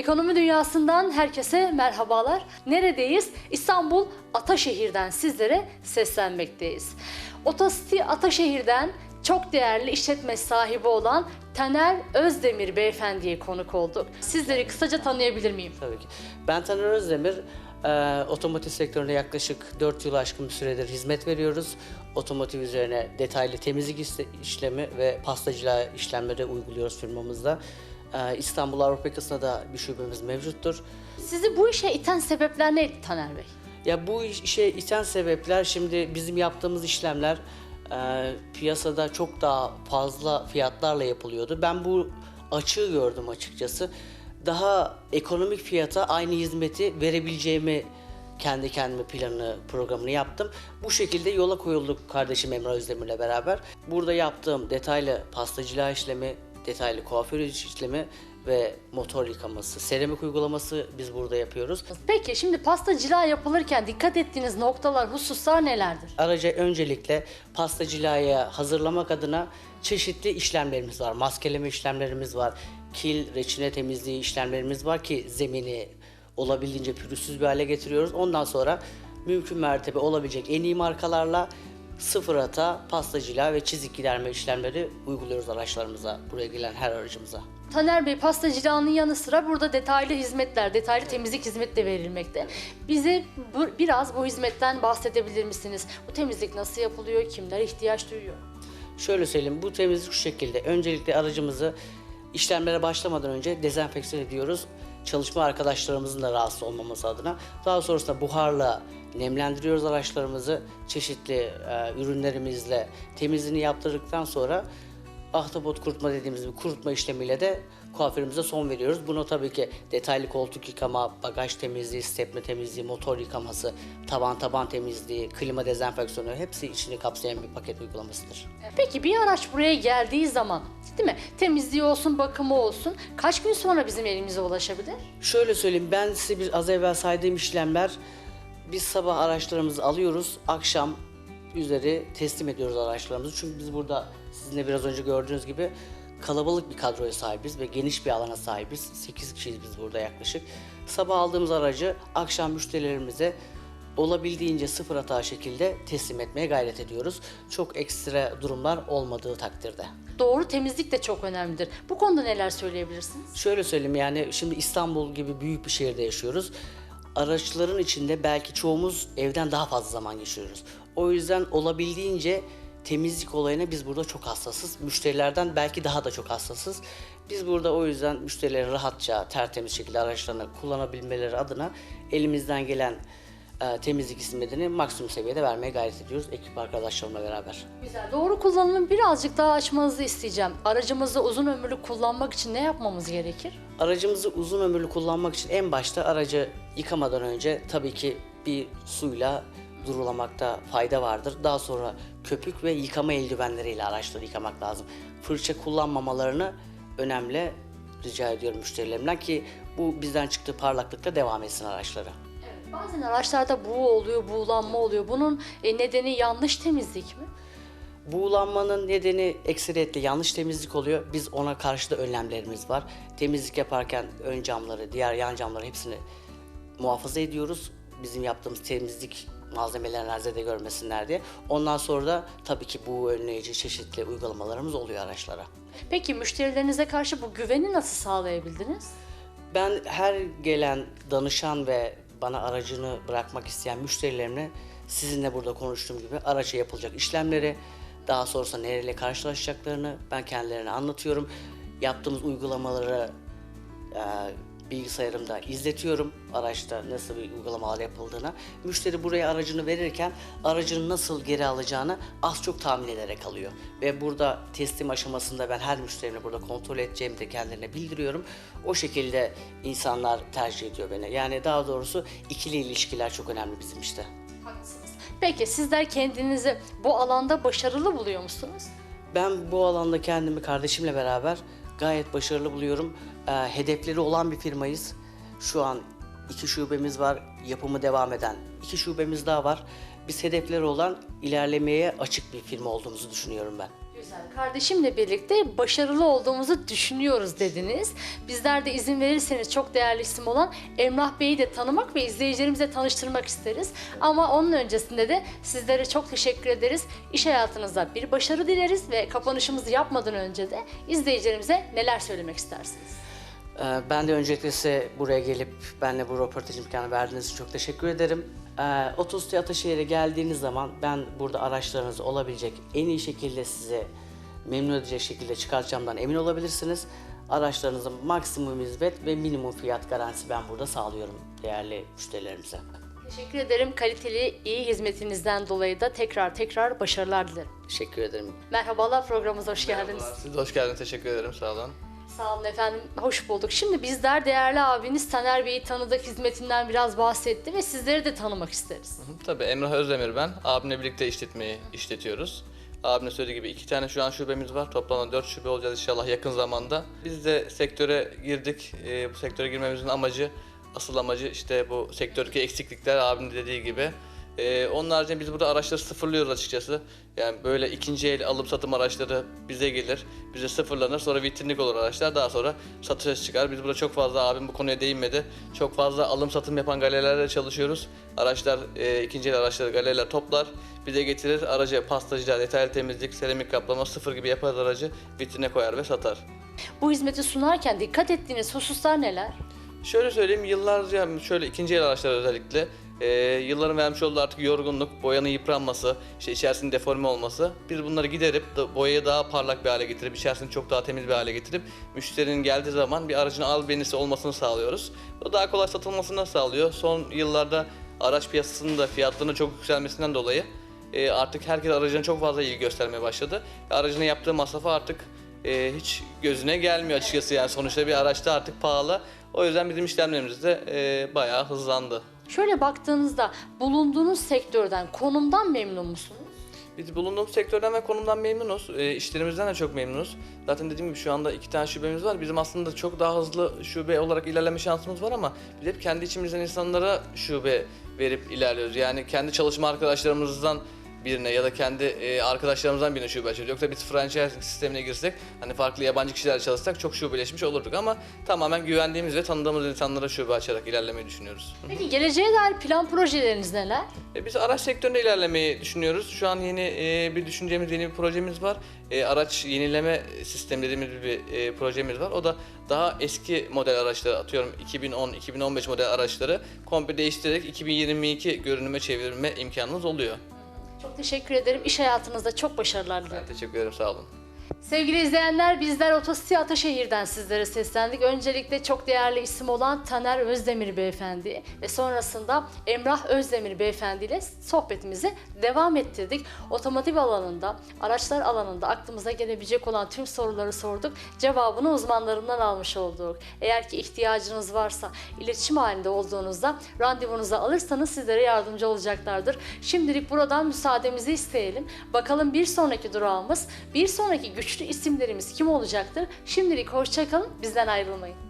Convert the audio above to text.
Ekonomi dünyasından herkese merhabalar. Neredeyiz? İstanbul Ataşehir'den sizlere seslenmekteyiz. Otositi Ataşehir'den çok değerli işletme sahibi olan Taner Özdemir beyefendiye konuk olduk. Sizleri kısaca tanıyabilir miyim? Tabii ki. Ben Taner Özdemir. Eee, otomotiv sektöründe yaklaşık 4 yıl aşkın bir süredir hizmet veriyoruz. Otomotiv üzerine detaylı temizlik işlemi ve pastacılığa işlemleri uyguluyoruz firmamızda. Eee, İstanbul Avrupa yakasında da bir şubemiz mevcuttur. Sizi bu işe iten sebepler neydi Taner Bey? Ya bu iş- işe iten sebepler şimdi bizim yaptığımız işlemler eee, piyasada çok daha fazla fiyatlarla yapılıyordu. Ben bu açığı gördüm açıkçası. Daha ekonomik fiyata aynı hizmeti verebileceğimi kendi kendime planını, programını yaptım. Bu şekilde yola koyulduk kardeşim Emre Özdemir'le beraber. Burada yaptığım detaylı pastacılığa işlemi, detaylı kuaför işlemi ve motor yıkaması, seramik uygulaması biz burada yapıyoruz. Peki şimdi pastacılığa yapılırken dikkat ettiğiniz noktalar, hususlar nelerdir? Araca öncelikle pastacılığa hazırlamak adına çeşitli işlemlerimiz var. Maskeleme işlemlerimiz var. Kil, reçine temizliği işlemlerimiz var ki zemini olabildiğince pürüzsüz bir hale getiriyoruz. Ondan sonra mümkün mertebe olabilecek en iyi markalarla sıfır hata pastacılığa ve çizik giderme işlemleri uyguluyoruz araçlarımıza, buraya gelen her aracımıza. Taner Bey pastacılığının yanı sıra burada detaylı hizmetler, detaylı temizlik hizmeti de verilmekte. Bize bu, biraz bu hizmetten bahsedebilir misiniz? Bu temizlik nasıl yapılıyor, kimler ihtiyaç duyuyor? Şöyle söyleyeyim, bu temizlik şu şekilde. Öncelikle aracımızı işlemlere başlamadan önce dezenfeksiyon ediyoruz. Çalışma arkadaşlarımızın da rahatsız olmaması adına. Daha sonrasında buharla nemlendiriyoruz araçlarımızı. Çeşitli e, ürünlerimizle temizliğini yaptırdıktan sonra ahtapot kurutma dediğimiz bir kurutma işlemiyle de kuaförümüze son veriyoruz. Bunu tabii ki detaylı koltuk yıkama, bagaj temizliği, stepne temizliği, motor yıkaması, taban taban temizliği, klima dezenfeksiyonu hepsi içini kapsayan bir paket uygulamasıdır. Peki bir araç buraya geldiği zaman değil mi? Temizliği olsun, bakımı olsun kaç gün sonra bizim elimize ulaşabilir? Şöyle söyleyeyim ben size bir az evvel saydığım işlemler biz sabah araçlarımızı alıyoruz akşam üzeri teslim ediyoruz araçlarımızı. Çünkü biz burada sizin de biraz önce gördüğünüz gibi kalabalık bir kadroya sahibiz ve geniş bir alana sahibiz. 8 kişiyiz biz burada yaklaşık. Sabah aldığımız aracı akşam müşterilerimize olabildiğince sıfır hata şekilde teslim etmeye gayret ediyoruz. Çok ekstra durumlar olmadığı takdirde. Doğru temizlik de çok önemlidir. Bu konuda neler söyleyebilirsiniz? Şöyle söyleyeyim yani şimdi İstanbul gibi büyük bir şehirde yaşıyoruz. Araçların içinde belki çoğumuz evden daha fazla zaman geçiriyoruz. O yüzden olabildiğince temizlik olayına biz burada çok hassasız. Müşterilerden belki daha da çok hassasız. Biz burada o yüzden müşterileri rahatça, tertemiz şekilde araçlarını kullanabilmeleri adına elimizden gelen temizlik hizmetini maksimum seviyede vermeye gayret ediyoruz ekip arkadaşlarımla beraber. Güzel. Doğru kullanımı birazcık daha açmanızı isteyeceğim. Aracımızı uzun ömürlü kullanmak için ne yapmamız gerekir? Aracımızı uzun ömürlü kullanmak için en başta aracı yıkamadan önce tabii ki bir suyla durulamakta fayda vardır. Daha sonra köpük ve yıkama eldivenleriyle araçları yıkamak lazım. Fırça kullanmamalarını önemli rica ediyorum müşterilerimden ki bu bizden çıktığı parlaklıkla devam etsin araçları. Bazen araçlarda buğu oluyor, buğulanma oluyor. Bunun e, nedeni yanlış temizlik mi? Buğulanmanın nedeni ekseriyetle yanlış temizlik oluyor. Biz ona karşı da önlemlerimiz var. Temizlik yaparken ön camları, diğer yan camları hepsini muhafaza ediyoruz. Bizim yaptığımız temizlik malzemelerini erzede görmesinler diye. Ondan sonra da tabii ki bu önleyici çeşitli uygulamalarımız oluyor araçlara. Peki müşterilerinize karşı bu güveni nasıl sağlayabildiniz? Ben her gelen danışan ve bana aracını bırakmak isteyen müşterilerimle sizinle burada konuştuğum gibi araca yapılacak işlemleri, daha sonrasında nereyle karşılaşacaklarını ben kendilerine anlatıyorum. Yaptığımız uygulamaları e, bilgisayarımda izletiyorum araçta nasıl bir uygulamalar yapıldığını. Müşteri buraya aracını verirken aracını nasıl geri alacağını az çok tahmin ederek alıyor. Ve burada teslim aşamasında ben her müşterimle burada kontrol edeceğimi de kendilerine bildiriyorum. O şekilde insanlar tercih ediyor beni. Yani daha doğrusu ikili ilişkiler çok önemli bizim işte. Haklısınız. Peki sizler kendinizi bu alanda başarılı buluyor musunuz? Ben bu alanda kendimi kardeşimle beraber gayet başarılı buluyorum. Ee, hedefleri olan bir firmayız. Şu an iki şubemiz var, yapımı devam eden iki şubemiz daha var. Biz hedefleri olan ilerlemeye açık bir firma olduğumuzu düşünüyorum ben. Güzel. Kardeşimle birlikte başarılı olduğumuzu düşünüyoruz dediniz. Bizler de izin verirseniz çok değerli isim olan Emrah Bey'i de tanımak ve izleyicilerimize tanıştırmak isteriz. Ama onun öncesinde de sizlere çok teşekkür ederiz. İş hayatınızda bir başarı dileriz ve kapanışımızı yapmadan önce de izleyicilerimize neler söylemek istersiniz? Ee, Ben de öncelikle size buraya gelip benimle bu röportaj imkanı verdiğiniz için çok teşekkür ederim. Ee, Otostay Ataşehir'e geldiğiniz zaman ben burada araçlarınızı olabilecek en iyi şekilde size memnun edecek şekilde çıkartacağımdan emin olabilirsiniz. Araçlarınızın maksimum hizmet ve minimum fiyat garantisi ben burada sağlıyorum değerli müşterilerimize. Teşekkür ederim. Kaliteli, iyi hizmetinizden dolayı da tekrar tekrar başarılar dilerim. Teşekkür ederim. Merhabalar programımıza hoş geldiniz. Siz de hoş geldiniz. Teşekkür ederim. Sağ olun. Sağ olun efendim, hoş bulduk. Şimdi bizler değerli abiniz Taner Bey'i tanıdık, hizmetinden biraz bahsetti ve sizleri de tanımak isteriz. Tabii Emrah Özdemir ben. Abimle birlikte işletmeyi işletiyoruz. Abinin söylediği gibi iki tane şu an şubemiz var. Toplamda dört şube olacağız inşallah yakın zamanda. Biz de sektöre girdik. Ee, bu sektöre girmemizin amacı, asıl amacı işte bu sektördeki eksiklikler abinin dediği gibi. Ee, onun haricinde biz burada araçları sıfırlıyoruz açıkçası. Yani böyle ikinci el alım satım araçları bize gelir. Bize sıfırlanır sonra vitrinlik olur araçlar. Daha sonra satışa çıkar. Biz burada çok fazla abim bu konuya değinmedi. Çok fazla alım satım yapan galerilerle çalışıyoruz. Araçlar, e, ikinci el araçları galeriler toplar. Bize getirir. Aracı pastacılar, detaylı temizlik, seramik kaplama sıfır gibi yapar aracı. Vitrine koyar ve satar. Bu hizmeti sunarken dikkat ettiğiniz hususlar neler? Şöyle söyleyeyim yıllarca şöyle ikinci el araçlar özellikle e, yılların vermiş olduğu artık yorgunluk, boyanın yıpranması, işte içerisinde deforme olması. Biz bunları giderip boyayı daha parlak bir hale getirip içerisini çok daha temiz bir hale getirip müşterinin geldiği zaman bir aracın albenisi olmasını sağlıyoruz. Bu daha kolay satılmasını sağlıyor. Son yıllarda araç piyasasının da fiyatlarının çok yükselmesinden dolayı e, artık herkes aracına çok fazla ilgi göstermeye başladı. Aracına yaptığı masrafı artık e, hiç gözüne gelmiyor açıkçası yani sonuçta bir araçta artık pahalı. O yüzden bizim işlemlerimiz de e, bayağı hızlandı. Şöyle baktığınızda bulunduğunuz sektörden, konumdan memnun musunuz? Biz bulunduğumuz sektörden ve konumdan memnunuz. E, işlerimizden de çok memnunuz. Zaten dediğim gibi şu anda iki tane şubemiz var. Bizim aslında çok daha hızlı şube olarak ilerleme şansımız var ama biz hep kendi içimizden insanlara şube verip ilerliyoruz. Yani kendi çalışma arkadaşlarımızdan birine ya da kendi e, arkadaşlarımızdan birine şube açıyoruz. Yoksa biz franchise sistemine girsek hani farklı yabancı kişilerle çalışsak çok şubeleşmiş olurduk ama tamamen güvendiğimiz ve tanıdığımız insanlara şube açarak ilerlemeyi düşünüyoruz. Peki geleceğe dair plan projeleriniz neler? E, Biz araç sektöründe ilerlemeyi düşünüyoruz. Şu an yeni e, bir düşüncemiz, yeni bir projemiz var. E, araç yenileme sistemi dediğimiz bir e, projemiz var. O da daha eski model araçları atıyorum 2010-2015 model araçları komple değiştirerek 2022 görünüme çevirme imkanımız oluyor. Çok teşekkür ederim. İş hayatınızda çok başarılar dilerim. Ben teşekkür ederim, sağ olun. Sevgili izleyenler bizler Otositi Ataşehir'den sizlere seslendik. Öncelikle çok değerli isim olan Taner Özdemir Beyefendi ve sonrasında Emrah Özdemir Beyefendi ile sohbetimizi devam ettirdik. Otomotiv alanında, araçlar alanında aklımıza gelebilecek olan tüm soruları sorduk. Cevabını uzmanlarından almış olduk. Eğer ki ihtiyacınız varsa, iletişim halinde olduğunuzda randevunuzu alırsanız sizlere yardımcı olacaklardır. Şimdilik buradan müsaademizi isteyelim. Bakalım bir sonraki durağımız, bir sonraki güçlü isimlerimiz kim olacaktır? Şimdilik hoşçakalın, bizden ayrılmayın.